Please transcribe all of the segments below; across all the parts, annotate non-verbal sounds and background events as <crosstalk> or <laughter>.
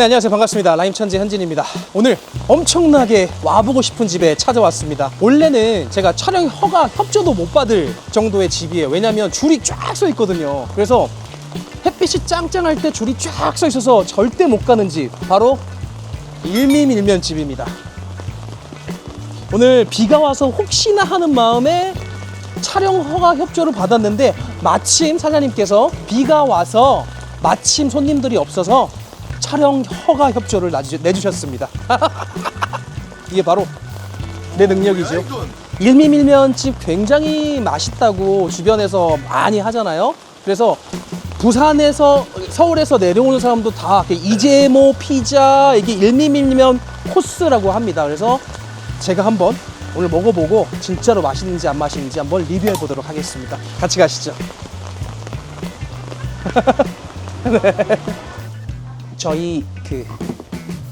네, 안녕하세요. 반갑습니다. 라임천재 현진입니다. 오늘 엄청나게 와보고 싶은 집에 찾아왔습니다. 원래는 제가 촬영 허가 협조도 못 받을 정도의 집이에요. 왜냐면 줄이 쫙 서 있거든요. 그래서 햇빛이 짱짱할 때 줄이 쫙 서 있어서 절대 못 가는 집. 바로 일미밀면 집입니다. 오늘 비가 와서 혹시나 하는 마음에 촬영 허가 협조를 받았는데 마침 사장님께서 비가 와서 마침 손님들이 없어서 촬영 허가 협조를 내주셨습니다. <laughs> 이게 바로 내 능력이죠. 일미밀면집 굉장히 맛있다고 주변에서 많이 하잖아요. 그래서 부산에서 서울에서 내려오는 사람도 다 이재모 피자 이게 일미밀면 코스라고 합니다. 그래서 제가 한번 오늘 먹어보고 진짜로 맛있는지 안 맛있는지 한번 리뷰해 보도록 하겠습니다. 같이 가시죠. <laughs> 네. 저희 그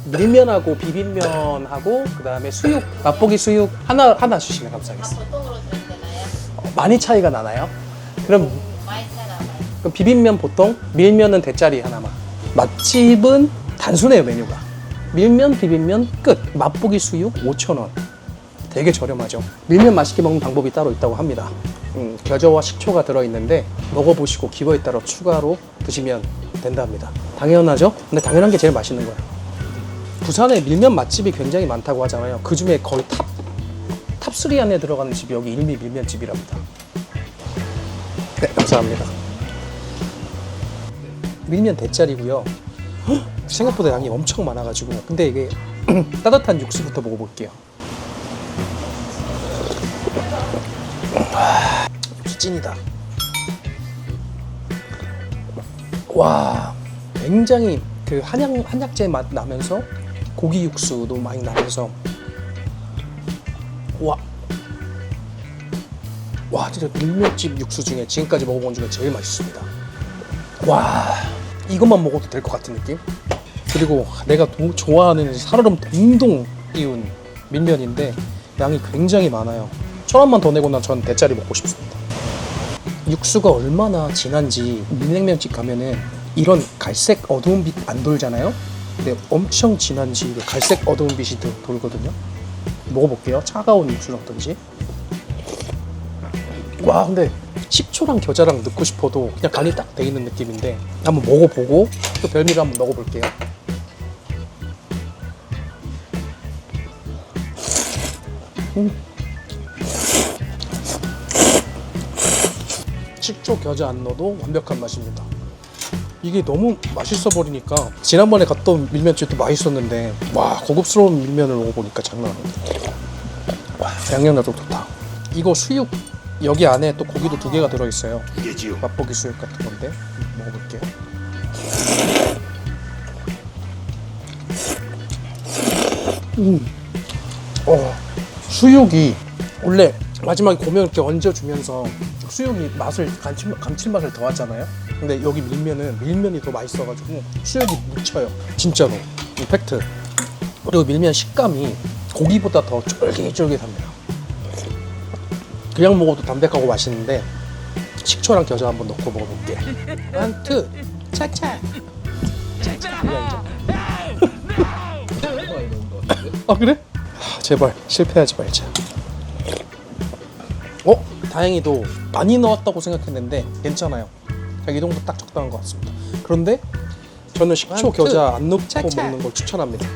밀면하고 비빔면하고 그다음에 수육 맛보기 수육 하나 하나 주시면 감사하겠습니다. 보통으로 드리잖아요. 어, 많이 차이가 나나요? 그럼 많이 차나봐요. 그럼 비빔면 보통 밀면은 대짜리 하나만. 맛집은 단순해요 메뉴가. 밀면 비빔면 끝. 맛보기 수육 5,000원. 되게 저렴하죠. 밀면 맛있게 먹는 방법이 따로 있다고 합니다. 음, 겨자와 식초가 들어있는데 먹어보시고 기호에 따라 추가로 드시면 된답니다. 당연하죠? 근데 당연한 게 제일 맛있는 거예요. 부산에 밀면 맛집이 굉장히 많다고 하잖아요. 그 중에 거의 탑, 탑3 안에 들어가는 집이 여기 일미 밀면집이랍니다. 네, 감사합니다. 밀면 대짜리고요. 헉, 생각보다 양이 엄청 많아가지고 근데 이게 <clears throat> 따뜻한 육수부터 먹어볼게요. 찐이다. 와, 굉장히 그 한약 한약재 맛 나면서 고기 육수도 많이 나면서 와, 와 진짜 밀면집 육수 중에 지금까지 먹어본 중에 제일 맛있습니다. 와 이것만 먹어도 될 것 같은 느낌? 그리고 내가 도- 좋아하는 살얼음 동동 띄운 밀면인데 양이 굉장히 많아요. 천 원만 더 내고 난 전 대짜리 먹고 싶습니다. 육수가 얼마나 진한지 밀냉면집 가면은 이런 갈색 어두운 빛 안 돌잖아요. 근데 엄청 진한지 그 갈색 어두운 빛이 돌- 돌거든요. 먹어볼게요. 차가운 육수라든지. 와 근데 식초랑 겨자랑 넣고 싶어도 그냥 간이 딱 돼 있는 느낌인데 한번 먹어보고 또 별미를 한번 먹어볼게요. 음. 식초 겨자 안 넣어도 완벽한 맛입니다. 이게 너무 맛있어 버리니까 지난번에 갔던 밀면집도 맛있었는데 와 고급스러운 밀면을 먹어보니까 장난 아니다. 와 양념나도 좋다. 이거 수육 여기 안에 또 고기도 두 개가 들어있어요. 맛보기 수육 같은 건데 먹어볼게요. 음, 어 수육이 원래 마지막에 고명 이렇게 얹어주면서 수육이 맛을 감칠, 감칠맛을 더하잖아요. 근데 여기 밀면은 밀면이 더 맛있어가지고 수육이 묻혀요. 진짜로 이 팩트. 그리고 밀면 식감이 고기보다 더 쫄깃쫄깃합니다. 그냥 먹어도 담백하고 맛있는데 식초랑 겨자 한번 넣고 먹어볼게. 원투 차차. 차차. <laughs> 아 그래? 하, 제발 실패하지 말자. 어? 다행히도 많이 넣었다고 생각했는데 괜찮아요. 그냥 이 정도 딱 적당한 것 같습니다. 그런데 저는 식초. 겨자 안 넣고 차차. 먹는 걸 추천합니다.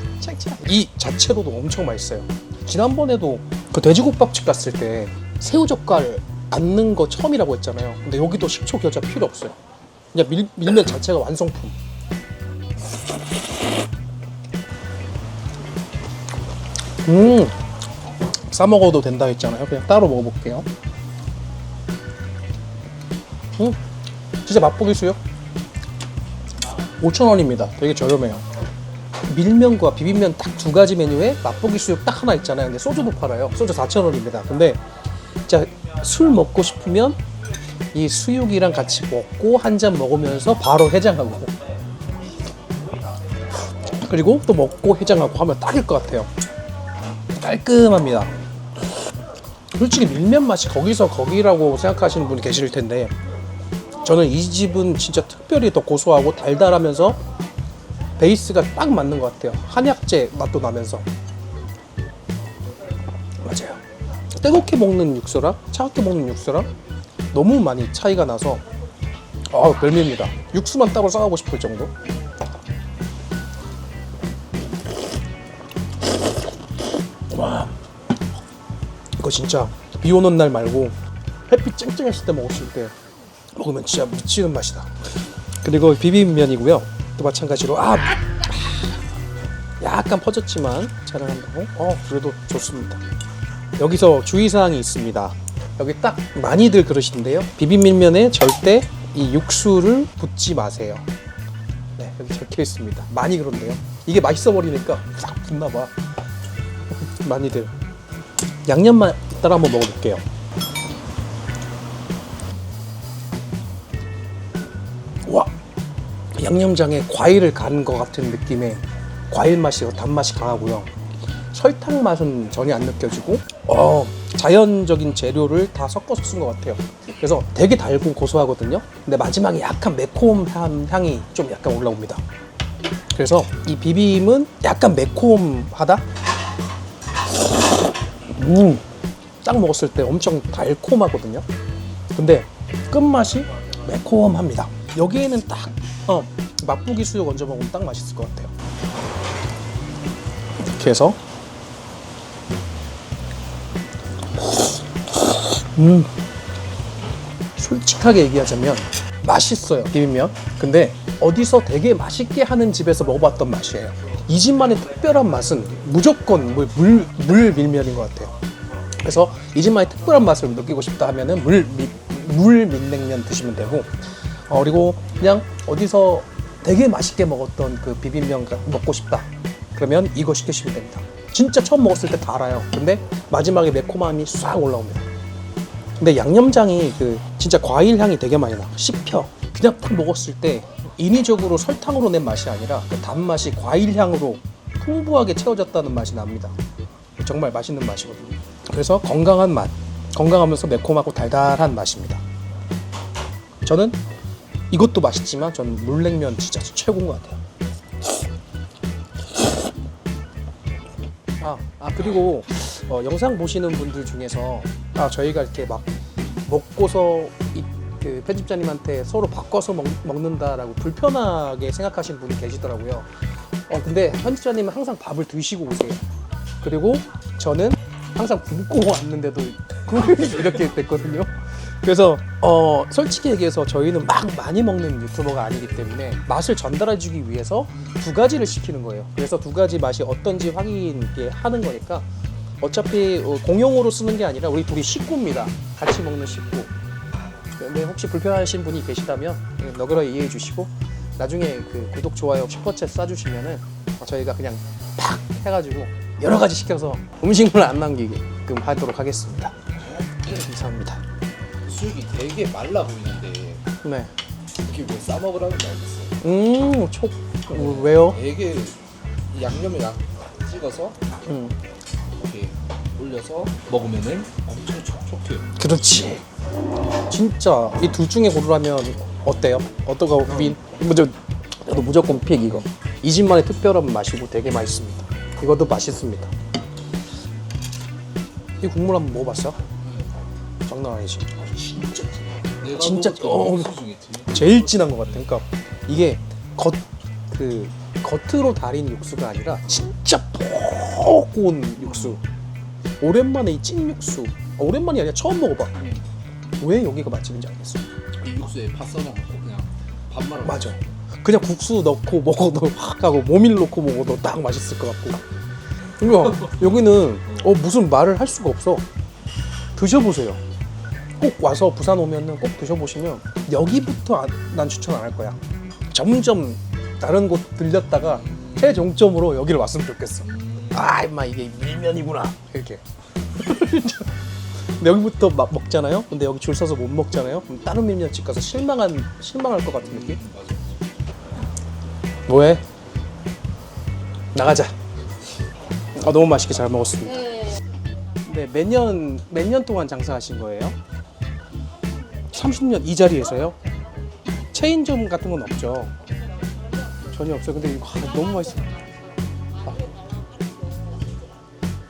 이 자체로도 엄청 맛있어요. 지난번에도 그 돼지국밥집 갔을 때 새우젓갈 안 넣은 거 처음이라고 했잖아요. 근데 여기도 식초 겨자 필요 없어요. 그냥 밀, 밀면 자체가 완성품. 음, 싸 먹어도 된다 했잖아요. 그냥 따로 먹어볼게요. 음, 진짜 맛보기 수요? 5,000원입니다. 되게 저렴해요. 밀면과 비빔면 딱 두 가지 메뉴에 맛보기 수육 딱 하나 있잖아요. 근데 소주도 팔아요. 소주 4,000원입니다. 근데 진짜 술 먹고 싶으면 이 수육이랑 같이 먹고 한 잔 먹으면서 바로 해장하고 그리고 또 먹고 해장하고 하면 딱일 것 같아요. 깔끔합니다. 솔직히 밀면 맛이 거기서 거기라고 생각하시는 분이 계실 텐데 저는 이 집은 진짜 특별히 더 고소하고 달달하면서 베이스가 딱 맞는 것 같아요. 한약재 맛도 나면서. 맞아요. 뜨겁게 먹는 육수랑 차갑게 먹는 육수랑 너무 많이 차이가 나서 아 별미입니다. 육수만 따로 싸가고 싶을 정도. 와 이거 진짜 비 오는 날 말고 햇빛 쨍쨍했을 때 먹었을 때 먹으면 진짜 미치는 맛이다. 그리고 비빔면이고요. 또 마찬가지로 아 약간 퍼졌지만 촬영한다고 어 그래도 좋습니다. 여기서 주의사항이 있습니다. 여기 딱 많이들 그러시는데요. 비빔밀면에 절대 이 육수를 붓지 마세요. 네, 여기 적혀 있습니다. 많이 그런데요. 이게 맛있어 버리니까 싹 붙나 봐. <laughs> 많이들. 양념만 따라 한번 먹어볼게요. 양념장에 과일을 간 것 같은 느낌의 과일 맛이 단맛이 강하고요. 설탕 맛은 전혀 안 느껴지고 어, 자연적인 재료를 다 섞어서 쓴 것 같아요. 그래서 되게 달고 고소하거든요. 근데 마지막에 약간 매콤한 향이 좀 약간 올라옵니다. 그래서 이 비빔은 약간 매콤하다. 음, 딱 먹었을 때 엄청 달콤하거든요. 근데 끝맛이 매콤합니다. 여기에는 딱 어, 맛보기 수육 얹어 먹으면 딱 맛있을 것 같아요. 이렇게 해서. 음. 솔직하게 얘기하자면 맛있어요 비빔면. 근데 어디서 되게 맛있게 하는 집에서 먹어봤던 맛이에요. 이 집만의 특별한 맛은 무조건 물, 물, 물 밀면인 것 같아요. 그래서 이 집만의 특별한 맛을 느끼고 싶다 하면은 물, 미, 물 밀냉면 드시면 되고 어, 그리고 그냥 어디서 되게 맛있게 먹었던 그 비빔면 가- 먹고 싶다. 그러면 이거 시키시면 됩니다. 진짜 처음 먹었을 때 달아요. 근데 마지막에 매콤함이 싹 올라옵니다. 근데 양념장이 그 진짜 과일 향이 되게 많이 나. 씹혀. 그냥 딱 먹었을 때 인위적으로 설탕으로 낸 맛이 아니라 그 단맛이 과일 향으로 풍부하게 채워졌다는 맛이 납니다. 정말 맛있는 맛이거든요. 그래서 건강한 맛 건강하면서 매콤하고 달달한 맛입니다. 저는 이것도 맛있지만 저는 물냉면 진짜 최고인 것 같아요 아, 아 그리고 어, 영상 보시는 분들 중에서 아 저희가 이렇게 막 먹고서 이, 그 편집자님한테 서로 바꿔서 먹, 먹는다라고 불편하게 생각하시는 분이 계시더라고요. 어 근데 편집자님은 항상 밥을 드시고 오세요. 그리고 저는 항상 굶고 왔는데도 <laughs> 이렇게 됐거든요. 그래서 어 솔직히 얘기해서 저희는 막 많이 먹는 유튜버가 아니기 때문에 맛을 전달해주기 위해서 두 가지를 시키는 거예요. 그래서 두 가지 맛이 어떤지 확인하는 거니까 어차피 어, 공용으로 쓰는 게 아니라 우리 둘이 식구입니다. 같이 먹는 식구. 근데 혹시 불편하신 분이 계시다면 예, 너그러 이해해 주시고 나중에 그 구독 좋아요 슈퍼챗 쏴주시면은 저희가 그냥 팍 해가지고 여러 가지 시켜서 음식물 안 남기게끔 하도록 하겠습니다. 네, 감사합니다. 수육이 되게 말라 보이는데 네. 이게 왜 싸먹으라는지 알겠어요. 음, 촉 어, 왜요? 되게 이 양념에 약 찍어서 음, 이렇게 올려서 먹으면은 엄청 촉촉해요. 그렇지. 진짜 이 둘 중에 고르라면 어때요? 어떤 거 민? 먼저 저도 무조건 픽 이거. 이 집만의 특별한 맛이고 되게 맛있습니다. 이것도 맛있습니다. 이 국물 한번 먹어봤어? 장난 아니지. 아, 진짜 내가 진짜- 먹었던 어. 중에 제일 제일 진한 것 같아. 그러니까 이게 겉 그 겉으로 달인 육수가 아니라 진짜 뽀고운 육수. 오랜만에 이 찐 육수. 어, 오랜만이 아니라 처음 먹어봐. 왜 여기가 맛집인지 알겠어. 이 육수에 파 썰어놓고 그냥 밥 말아 맞아. 그냥 국수 넣고 먹어도 확 하고 모밀 넣고 먹어도 딱 맛있을 것 같고. 그러니까 여기는 <laughs> 어 무슨 말을 할 수가 없어. 드셔보세요. 꼭 와서 부산 오면은 꼭 드셔보시면 여기부터 안- 난 추천 안 할 거야. 점점 다른 곳 들렸다가 최종점으로 여기를 왔으면 좋겠어. 아, 임마 이게 밀면이구나 이렇게. 근데 여기부터 막 먹잖아요. 근데 여기 줄 서서 못 먹잖아요. 그럼 다른 밀면집 가서 실망한 실망할 것 같은 느낌. 뭐해? 나가자. 아 너무 맛있게 잘 먹었습니다. 네, 몇년몇 년 동안 장사하신 거예요? 30년 이 자리에서요? 체인점 같은 건 없죠. 전혀 없어요. 근데 이거 아, 너무 맛있어. 아.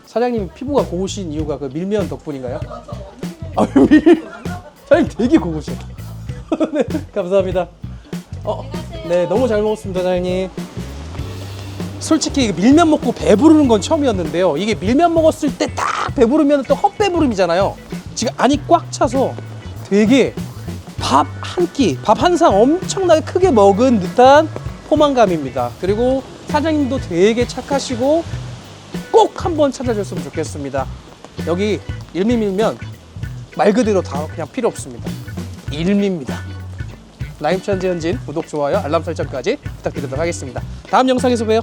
사장님 피부가 고우신 이유가 그 밀면 덕분인가요? 아, <laughs> 밀. 사장님 되게 고우셔. 네, <laughs> 감사합니다. 어, 네, 너무 잘 먹었습니다, 사장님. 솔직히 밀면 먹고 배부르는 건 처음이었는데요. 이게 밀면 먹었을 때 딱 배부르면 또 헛배부름이잖아요. 지금 안이 꽉 차서 되게 밥 한 끼, 밥 한 상 엄청나게 크게 먹은 듯한 포만감입니다. 그리고 사장님도 되게 착하시고 꼭 한번 찾아줬으면 좋겠습니다. 여기 일미밀면 말 그대로 다 그냥 필요 없습니다. 일미입니다. 라임찬 재현진 구독, 좋아요, 알람 설정까지 부탁드리도록 하겠습니다. 다음 영상에서 봬요.